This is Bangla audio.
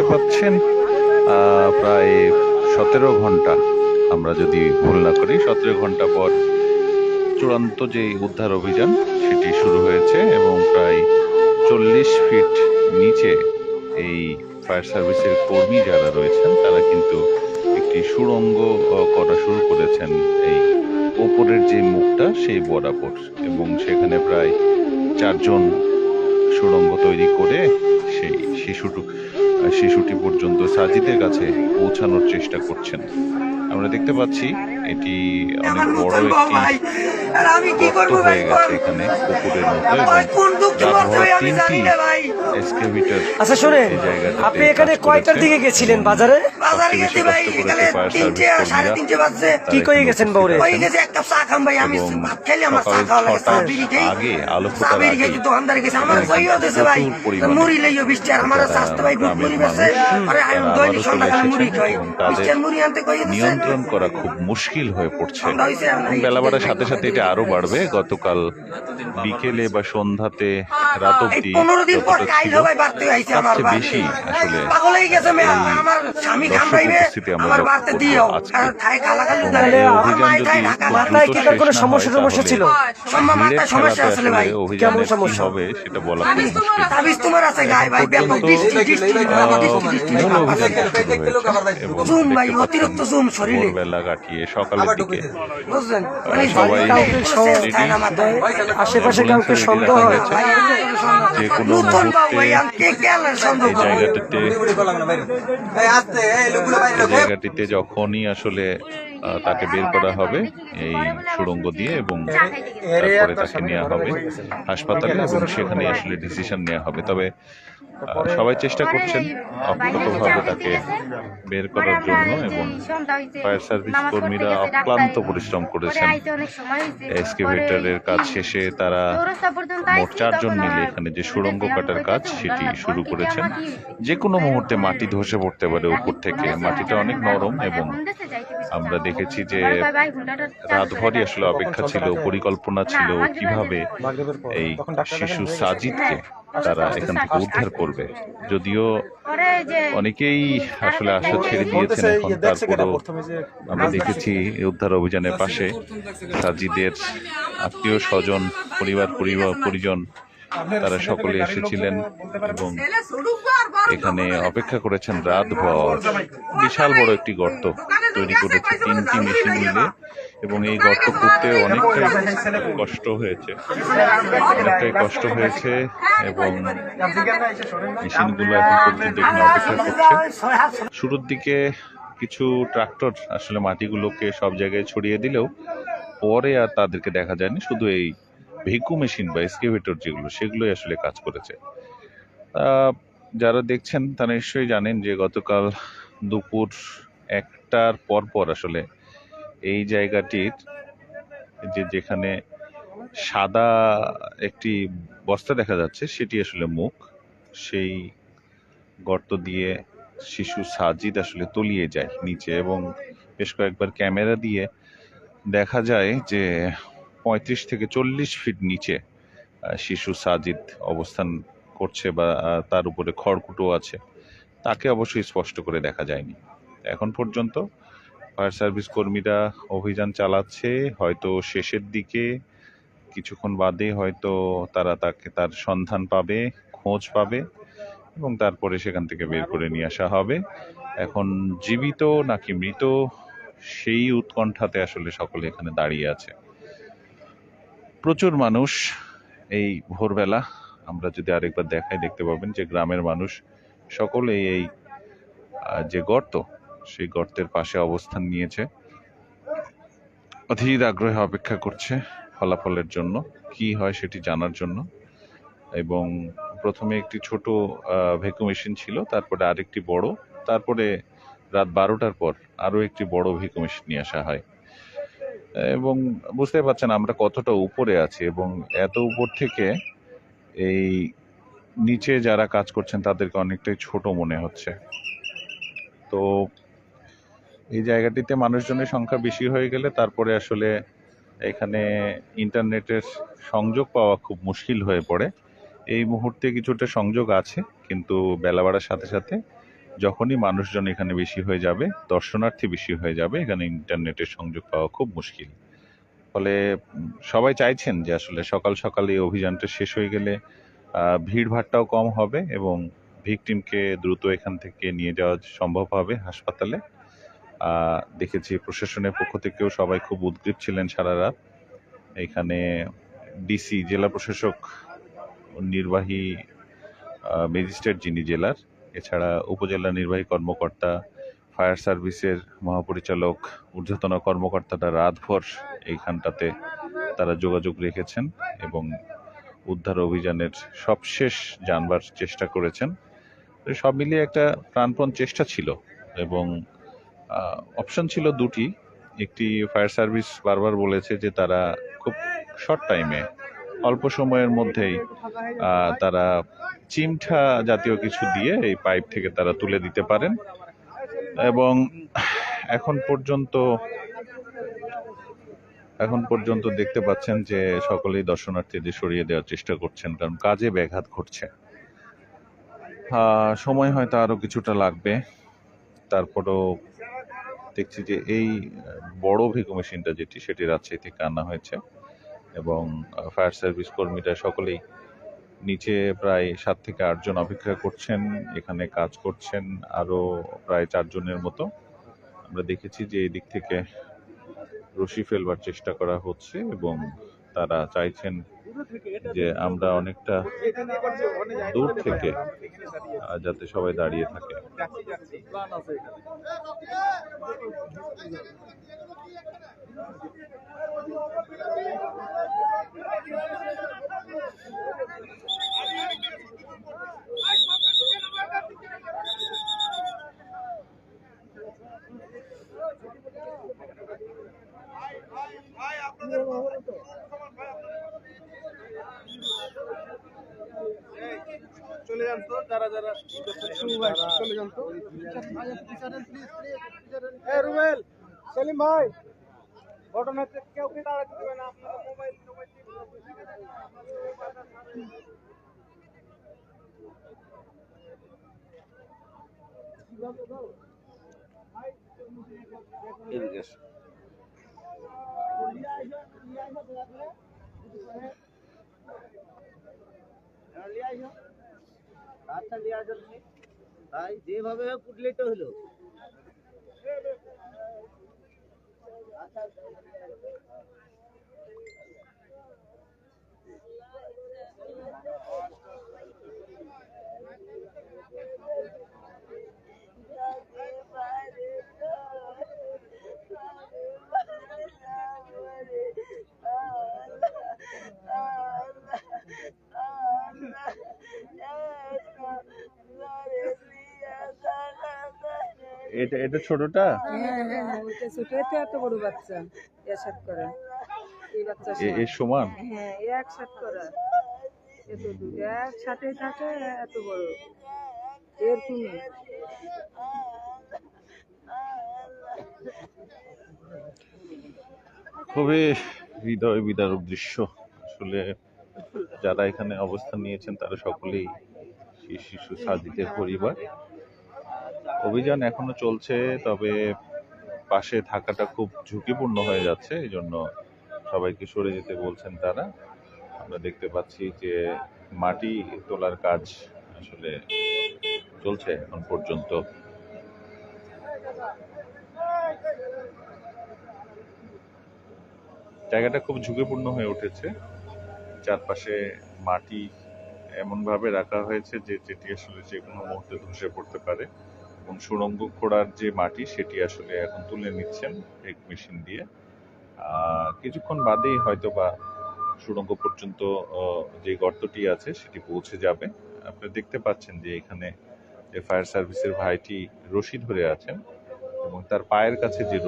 দেখতে পাচ্ছেন প্রায় সতেরো ঘণ্টা। আমরা যদি ভুল না করি, সতেরো ঘণ্টা পর চূড়ান্ত যে উদ্ধার অভিযান, সেটি শুরু হয়েছে এবং প্রায় চল্লিশ ফিট নিচে এই ফায়ার সার্ভিসের কর্মী যারা রয়েছেন, তারা কিন্তু একটি সুড়ঙ্গ করা শুরু করেছেন এই ওপরের যে মুখটা, সেই বরাবর। এবং সেখানে প্রায় চারজন সুড়ঙ্গ তৈরি করে সেই শিশুটু শিশুটি পর্যন্ত সাজিদের কাছে পৌঁছানোর চেষ্টা করছেন। আমরা দেখতে পাচ্ছি এটি অনেক বড় একটি আর আমি কি গর্ত হয়ে গেছে এখানে পুকুরের মতো তিনটি আচ্ছা শুনে আপনি এখানে কয়টার দিকে গেছিলেন বাজারে? বাজারে গেছি ভাই এখানে তিনটে সাড়ে তিনটে বাজছে। কি করে গেছেন উপস্থিত বাউরে? গেছে? এক কাপ চা খাম ভাই আমি ভাত খাইলে আমার চা খাওয়া লাগে চা বিড়ি খাই আগে আলো ফোটার বিড়ি খাই আগে গেছে আমার কইও দিছে ভাই। মুড়ি লইও বৃষ্টি আর আমার স্বাস্থ্য ভাই গুড মুড়ি বেছে আরে আমি দৈনিক সন্ধ্যাকালে মুড়ি খাই। বৃষ্টির মুড়ি আনতে কইয়ে দিছে নিয়ন্ত্রণ করা খুব মুশকিল। হয়ে পড়ছে। বেলা বাড়ার সাথে সাথে এটা আরও বাড়বে। গতকাল বিকেলে বা সন্ধ্যাতে রাত অব্দি পনেরো দিন পর যতটা কাইল ছিল, হবে বাড়তে আইছে আমার তার চেয়ে বাড়ি। বেশি আসলে উপস্থিতি আমরা আমার অভিযান যদি সমস্যা টমস্যা তাহলে ছিল? সম্মা ভিড়ের মাথায় সমস্যা আসলে ভাই। আসলে সমস্যা? হবে সেটা বলা তাবিজ তোমার আছে গায়ে ভাই। ব্যাপক পর্যন্ত, বৃষ্টি বৃষ্টি আহ, বৃষ্টি বৃষ্টি মূল অভিযান শুরু হয়েছে। এবং জুম ভাই অতিরিক্ত জুম শরীরে। ভোরবেলা কাটিয়ে সকালের দিকে সবাই আশেপাশে কাউকে সন্দেহ হয় হয়েছে। যে কোনো? জায়গাটিতে জায়গাটিতে যখনই আসলে তাকে বের করা হবে এই সুড়ঙ্গ দিয়ে এবং তারপরে তাকে নেওয়া হবে হাসপাতালে এবং সেখানে আসলে ডিসিশন নেওয়া হবে তবে সবাই চেষ্টা করছেন অক্ষতভাবে তাকে বের করার জন্য এবং ফায়ার সার্ভিস কর্মীরা অক্লান্ত পরিশ্রম করেছেন। এক্সকেভেটরের কাজ শেষে তারা মোট চারজন মিলে এখানে যে সুড়ঙ্গ কাটার কাজ সেটি শুরু করেছেন। যে কোনো মুহূর্তে মাটি ধসে পড়তে পারে উপর থেকে মাটিটা অনেক নরম এবং আমরা দেখেছি যে রাতভরই আসলে অপেক্ষা ছিল পরিকল্পনা ছিল কীভাবে এই শিশু সাজিদকে তারা এখান থেকে উদ্ধার করবে যদিও অনেকেই আসলে আশা ছেড়ে দিয়েছেন এখন তারপরও আমরা দেখেছি উদ্ধার অভিযানের পাশে সাজিদের আত্মীয় স্বজন পরিবার পরিবার পরিজন তারা সকলে এসেছিলেন এবং এখানে অপেক্ষা করেছেন রাতভর। বিশাল বড় একটি গর্ত। তৈরি করেছে তিনটি মেশিন মিলে এবং এই গর্ত করতে অনেকটাই কষ্ট হয়েছে। অনেকটাই কষ্ট হয়েছে এবং মেশিনগুলো এখন পর্যন্ত এখানে অপেক্ষা করছে। শুরুর দিকে কিছু ট্রাক্টর আসলে মাটিগুলোকে সব জায়গায় ছড়িয়ে দিলেও পরে আর তাদেরকে দেখা যায়নি। শুধু এই ভেকু মেশিন বা এক্সকেভেটর যেগুলো সেগুলোই আসলে কাজ করেছে। আহ, যারা দেখছেন তারা নিশ্চয়ই জানেন যে গতকাল দুপুর একটার পর পর আসলে এই জায়গাটির যে যেখানে সাদা একটি বস্তা দেখা যাচ্ছে, সেটি আসলে মুখ। সেই গর্ত দিয়ে শিশু সাজিদ আসলে তলিয়ে যায় নিচে এবং বেশ কয়েকবার ক্যামেরা দিয়ে দেখা যায় যে পঁয়ত্রিশ থেকে চল্লিশ ফিট নিচে শিশু সাজিদ অবস্থান করছে বা তার উপরে খড়কুটো আছে। তাকে অবশ্যই স্পষ্ট করে দেখা যায়নি। এখন পর্যন্ত। ফায়ার সার্ভিস কর্মীরা অভিযান চালাচ্ছে, হয়তো শেষের দিকে, কিছুক্ষণ বাদে হয়তো তারা তাকে, তার সন্ধান পাবে, খোঁজ পাবে এবং তারপরে সেখান থেকে বের করে নিয়ে আসা হবে। এখন জীবিত নাকি মৃত, সেই উৎকণ্ঠাতে আসলে সকলে এখানে দাঁড়িয়ে আছে। প্রচুর মানুষ এই ভোরবেলা, আমরা যদি আরেকবার দেখাই, দেখতে পাবেন যে গ্রামের মানুষ সকলেই এই যে গর্ত সেই গর্তের পাশে অবস্থান নিয়েছে। অধীর আগ্রহে অপেক্ষা করছে ফলাফলের জন্য, কি হয় সেটি জানার জন্য। এবং প্রথমে একটি ছোট ভেকু মেশিন ছিল, তারপরে আরেকটি বড়, তারপরে রাত বারোটার পর আরও একটি বড় ভেকু মেশিন নিয়ে আসা হয়। এবং বুঝতে পারছেন আমরা কতটা উপরে আছি এবং এত উপর থেকে এই নিচে যারা কাজ করছেন তাদেরকে অনেকটাই ছোট মনে হচ্ছে। তো এই জায়গাটিতে মানুষজনের সংখ্যা বেশি হয়ে গেলে তারপরে আসলে এখানে ইন্টারনেটের সংযোগ পাওয়া খুব মুশকিল হয়ে পড়ে। এই মুহূর্তে কিছুটা সংযোগ আছে কিন্তু বেলা বাড়ার সাথে সাথে যখনই মানুষজন এখানে বেশি হয়ে যাবে দর্শনার্থী বেশি হয়ে যাবে এখানে ইন্টারনেটের সংযোগ পাওয়া খুব মুশকিল। ফলে সবাই চাইছেন যে আসলে সকাল সকাল এই অভিযানটা শেষ হয়ে গেলে আহ, ভিড়ভাট্টাও কম হবে এবং ভিকটিমকে দ্রুত এখান থেকে নিয়ে যাওয়া সম্ভব হবে হাসপাতালে। দেখেছি প্রশাসনের পক্ষ থেকেও সবাই খুব উদ্গ্রীব ছিলেন সারা রাত। এখানে ডিসি জেলা প্রশাসক, নির্বাহী ম্যাজিস্ট্রেট যিনি জেলার, এছাড়া উপজেলা নির্বাহী কর্মকর্তা, ফায়ার সার্ভিসের মহাপরিচালক, ঊর্ধ্বতন কর্মকর্তারা রাতভর এইখানটাতে তারা যোগাযোগ রেখেছেন এবং উদ্ধার অভিযানের সবশেষ জানবার চেষ্টা করেছেন। সব মিলিয়ে একটা প্রাণপণ চেষ্টা ছিল এবং অপশন ছিল দুটি। একটি ফায়ার সার্ভিস বারবার বলেছে যে তারা খুব শর্ট টাইমে অল্প সময়ের মধ্যেই তারা চিমঠা জাতীয় কিছু দিয়ে এই পাইপ থেকে তারা তুলে দিতে পারেন। এবং এখন পর্যন্ত এখন পর্যন্ত দেখতে পাচ্ছেন যে সকলেই দর্শনার্থীদের সরিয়ে দেওয়ার চেষ্টা করছেন, কারণ কাজে ব্যাঘাত ঘটছে। সময় হয়তো আরও কিছুটা লাগবে। তারপরও দেখছি যে এই বড় ভেকু মেশিনটা যেটি সেটি রাজশাহী থেকে আনা হয়েছে এবং ফায়ার সার্ভিস কর্মীরা সকলেই নিচে প্রায় সাত থেকে আটজন অপেক্ষা করছেন, এখানে কাজ করছেন আরও প্রায় চারজনের মতো। আমরা দেখেছি যে এই দিক থেকে রশি ফেলবার চেষ্টা করা হচ্ছে এবং তারা চাইছেন যে আমরা অনেকটা দূর থেকে যাতে সবাই দাঁড়িয়ে থাকে। চলে যান তো যারা যারা চলে যান তো এ রুবেল সেলিম ভাই ঘটনাতে কেউ কি দাঁড়াতে দেবে না? আপনারা মোবাইল মোবাইল আচ্ছা লিয়া যাচ্ছে ভাই যেভাবে হোক উঠলেই তো হলো। এটা এটা ছোটটা? হ্যাঁ হ্যাঁ তো এত বড় বাচ্চা একসাথ করা। এই বাচ্চা এ- সমান। হ্যাঁ একসাথ করা। এত দূর একসাথে থাকে এত বড়। এরকমই খুবই হৃদয় বিদারক দৃশ্য। আসলে যারা এখানে অবস্থান নিয়েছেন তারা সকলেই শিশু সাজিদের পরিবার। অভিযান এখনও চলছে, তবে পাশে থাকাটা খুব ঝুঁকিপূর্ণ হয়ে যাচ্ছে এই জন্য সবাইকে সরে যেতে বলছেন তারা। আমরা দেখতে পাচ্ছি যে মাটি তোলার কাজ আসলে চলছে এখন পর্যন্ত। জায়গাটা খুব ঝুঁকিপূর্ণ হয়ে উঠেছে। চারপাশে মাটি এমনভাবে রাখা হয়েছে যে যেটি আসলে যে কোনো মুহূর্তে ধসে পড়তে পারে। এবং সুড়ঙ্গ খোঁড়ার যে মাটি, সেটি আসলে এখন তুলে নিচ্ছেন এক মেশিন দিয়ে। কিছুক্ষণ বাদেই হয়তো বা সুড়ঙ্গ পর্যন্ত যে গর্তটি আছে, সেটি পৌঁছে যাবে। আপনারা দেখতে পাচ্ছেন যে এখানে যে ফায়ার সার্ভিসের ভাইটি রশি ধরে আছেন এবং তার পায়ের কাছে যে